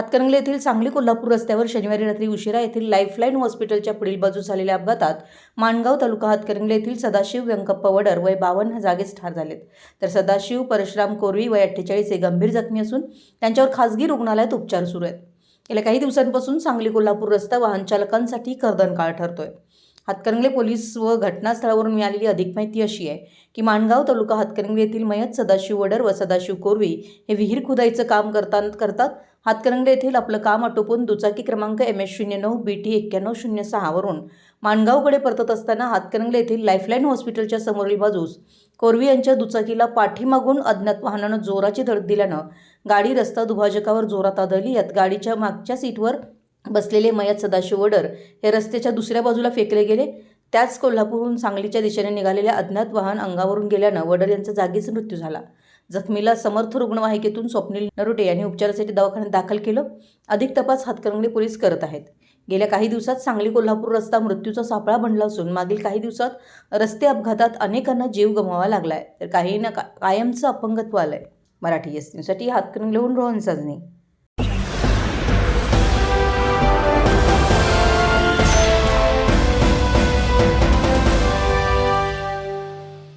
हातकणंगले येथील सांगली कोल्हापूर रस्त्यावर शनिवारी रात्री उशिरा येथील लाईफलाईन हॉस्पिटलच्या पुढील बाजू झालेल्या अपघातात माणगाव तालुका हातकणंगले येथील सदाशिव व्यंकप्पा वडर वय बावन्न हे जागीच ठार झालेत. तर सदाशिव परशुराम कोरवी वय अठ्ठेचाळीस हे गंभीर जखमी असून त्यांच्यावर खासगी रुग्णालयात उपचार सुरू आहेत. गेल्या काही दिवसांपासून सांगली कोल्हापूर रस्ता वाहन चालकांसाठी कर्दनकाळ ठरतोय. हातकणंगले पोलीस व घटनास्थळावरून मिळालेली अधिक माहिती अशी आहे की माणगाव तालुका हातकणंगले येथील मयत सदाशिव वडर व सदाशिव कोरवी हे विहीर खुदाईचं काम करता करतात. हातकणंगले येथील आपलं काम आटोपून दुचाकी क्रमांक एम एस शून्य नऊ बी टी एक्क्याण्णव शून्य सहावरून माणगावकडे परतत असताना हातकणंगले येथील लाईफलाईन हॉस्पिटलच्या समोरील बाजूस कोरवी यांच्या दुचाकीला पाठीमागून अज्ञात वाहनानं जोराची धडक दिल्यानं गाडी रस्ता दुभाजकावर जोरात आदळली. यात गाडीच्या मागच्या सीटवर बसलेले मयत सदाशिव वडर हे रस्त्याच्या दुसऱ्या बाजूला फेकले गेले. त्याच कोल्हापूरहून सांगलीच्या दिशेने निघालेल्या अज्ञात वाहन अंगावरून गेल्यानं वडर यांचा जागीच मृत्यू झाला. जखमीला समर्थ रुग्णवाहिकेतून स्वप्नील नरोटे यांनी उपचारासाठी दवाखान्यात दाखल केलं. अधिक तपास हातकणंगले पोलीस करत आहेत. गेल्या काही दिवसात सांगली कोल्हापूर रस्ता मृत्यूचा सापळा बनला असून मागील काही दिवसात रस्ते अपघातात अनेकांना जीव गमवावा लागलाय. तर काहींना का कायमचं अपंगत्व आलंय. मराठी एस न्यूजसाठी हातकणंगलेहून रोहन साजनी.